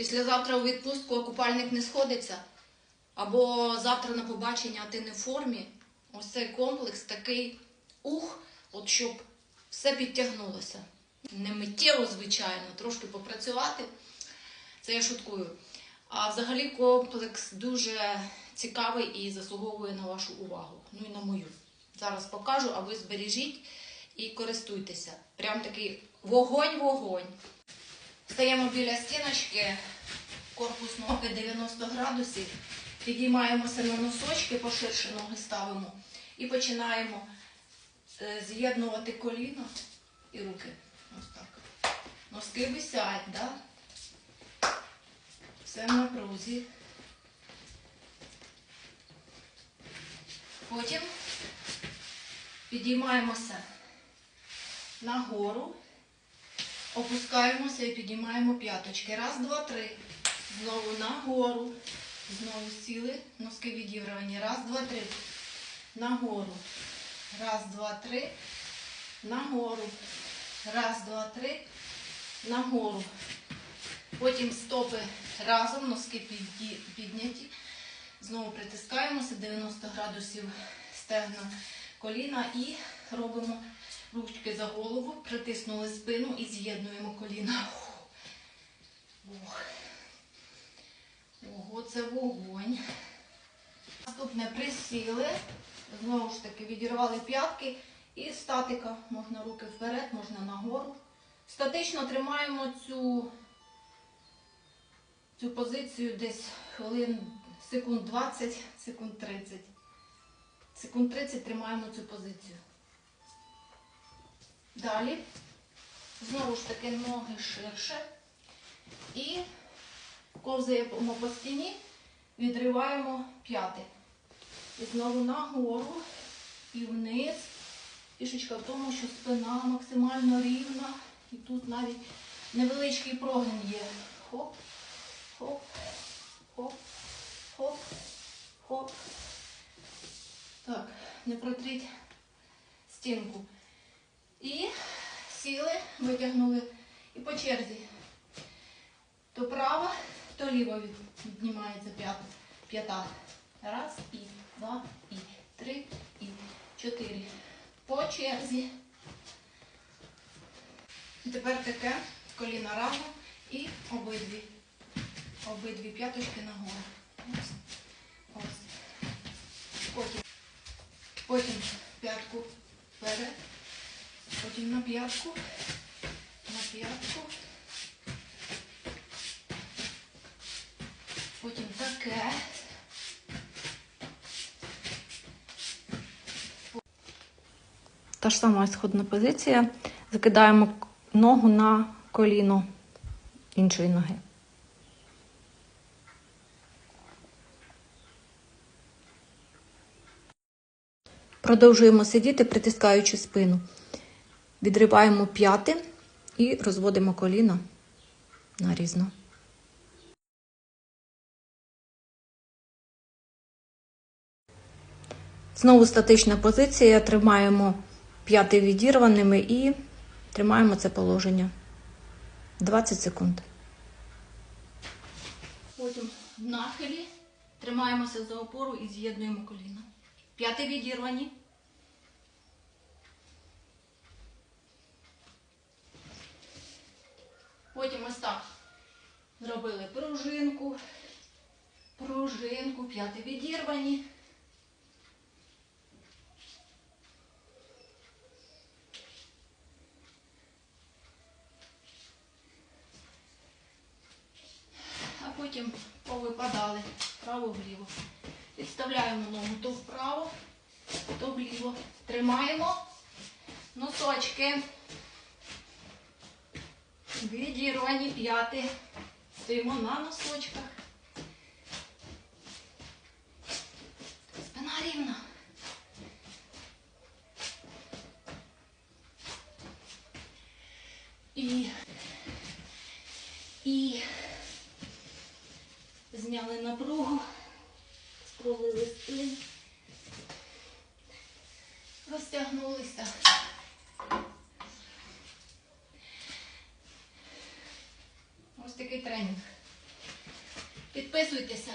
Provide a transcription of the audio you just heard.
Післязавтра у відпустку а купальник не сходиться, або завтра на побачення ти не в формі. Ось цей комплекс такий ух, от щоб все підтягнулося. Не миттєво, звичайно, трошки попрацювати. Це я шуткую. А взагалі комплекс дуже цікавий і заслуговує на вашу увагу. Ну і на мою. Зараз покажу, а ви збережіть і користуйтеся. Прям такий вогонь-вогонь. Стаємо біля стіночки, корпус ноги 90 градусів, підіймаємося на носочки, поширше ноги ставимо і починаємо е, з'єднувати коліна і руки. Ось так. Носки висять, да? Все в напрузі. Потім підіймаємося нагору. Опускаємося і підіймаємо п'яточки. Раз, два, три. Знову нагору. Знову сіли. Носки відіграні. Раз, два, три. Нагору. Раз, два, три. Нагору. Раз, два, три. Нагору. Потім стопи разом, носки підняті. Знову притискаємося 90 градусів стегна коліна і робимо ручки за голову, притиснули спину і з'єднуємо коліна. Ого, це вогонь. Наступне присіли. Знову ж таки відірвали п'ятки і статика. Можна руки вперед, можна нагору. Статично тримаємо цю, цю позицію десь хвилин секунд 20, секунд 30. Секунд 30 тримаємо цю позицію. Далі. Знову ж таки ноги ширше. І ковзаємо по стіні, відриваємо п'яти. І знову нагору і вниз. Фішечка в тому, що спина максимально рівна. І тут навіть невеличкий прогин є. Хоп, хоп, хоп, хоп, хоп. Так, не протріть стінку. І сіли, витягнули. І по черзі. То права, то ліва віднімається п'ята. Раз, і, два, і, три, і, чотири. По черзі. І тепер таке коліна разом і обидві. Обидві п'яточки нагору. Ось. Ось. Потім. Потім п'ятку вперед. Потім на п'ятку. На п'ятку. Потім таке. Та ж сама сходна позиція. Закидаємо ногу на коліно іншої ноги. Продовжуємо сидіти, притискаючи спину. Відриваємо п'яти і розводимо коліна нарізно. Знову статична позиція. Тримаємо п'яти відірваними і тримаємо це положення. 20 секунд. Потім в нахилі тримаємося за опору і з'єднуємо коліна. П'яти відірвані. Потім ось так зробили пружинку, пружинку, п'яти відірвані. а потім повипадали вправо-вліво. Підставляємо ногу то вправо, то вліво. Тримаємо носочки. Відірвані п'яти. Стоїмо на носочках. Спина рівна. І, і зняли напругу, скролили спину, розтягнулися. тренінг. Підписуйтеся.